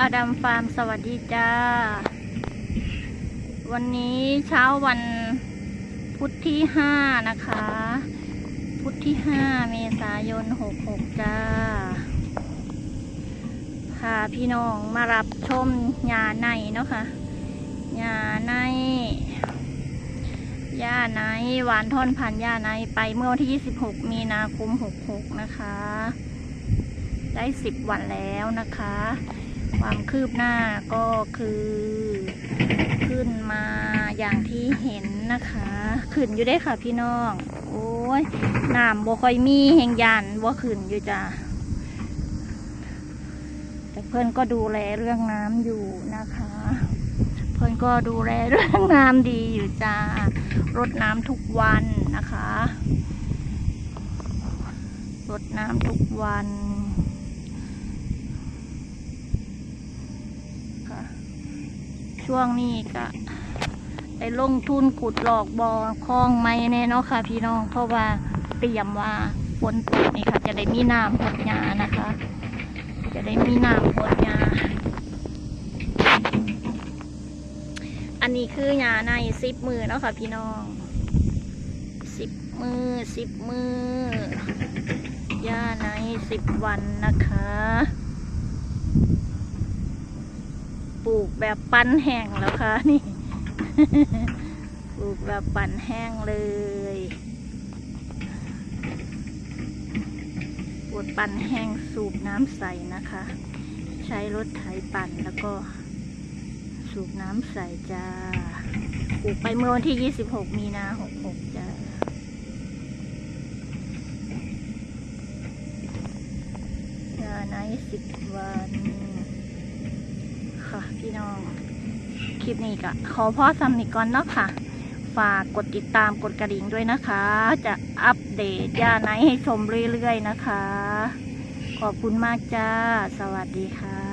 อดัมฟาร์มสวัสดีจ้า วันนี้เช้าวันพุธที่ห้านะคะ พุธที่ห้าเมษายนหกหกจ้าพาพี่น้องมารับชมยาในเนาะค่ะยาในยาในหวานท่อนพันยาในไปเมื่อวันที่ 26 มีนาคม66 นะคะ ได้ 10 วันแล้วนะคะ ความคืบหน้าก็คือขึ้นมาอย่างที่เห็นนะคะ ขึ้นอยู่ได้ค่ะพี่น้อง โอ้ยน้ำบ่ค่อยมีแหงยันบ่ขึ้นอยู่จ้ะแต่เพื่อนก็ดูแลเรื่องน้ำอยู่นะคะ เพื่อนก็ดูแลเรื่องน้ำดีอยู่จ้ารดน้ำทุกวันนะคะรดน้ำทุกวันค่ะ ช่วงนี้ก็ได้ลงทุนขุดหลอกบอคลองไม้แน่เนาะค่ะ พี่น้องเพราะว่าเตรียมว่าฝนตกนี่ค่ะ จะได้มีน้ำหดหยานะคะ จะได้มีน้ำหดหยาอันนี้คือยาในสิบมือเนาะค่ะ พี่น้องสิบมือสิบมือยาในสิบวันนะคะ ปลูก แบบปั้นแห้งแล้วค่ะนี่ปลูกแบบปั่นแห้งเลยปวดปั่นแห้งสูบน้ำใสนะคะ ใช้รถไถปั่นแล้วก็ สูบน้ำใสจ้าปลูกไปเมื่อวันที่ 26 มีนา66จ้ายาไนสิบวัน น้องคลิปนี้ก็ขอพ่อซ้ำนิกก่อนเนาะค่ะ ฝากกดติดตามกดกระดิ่งด้วยนะคะ จะอัปเดตยาไนให้ชมเรื่อยๆนะคะ ขอบคุณมากจ้า สวัสดีค่ะ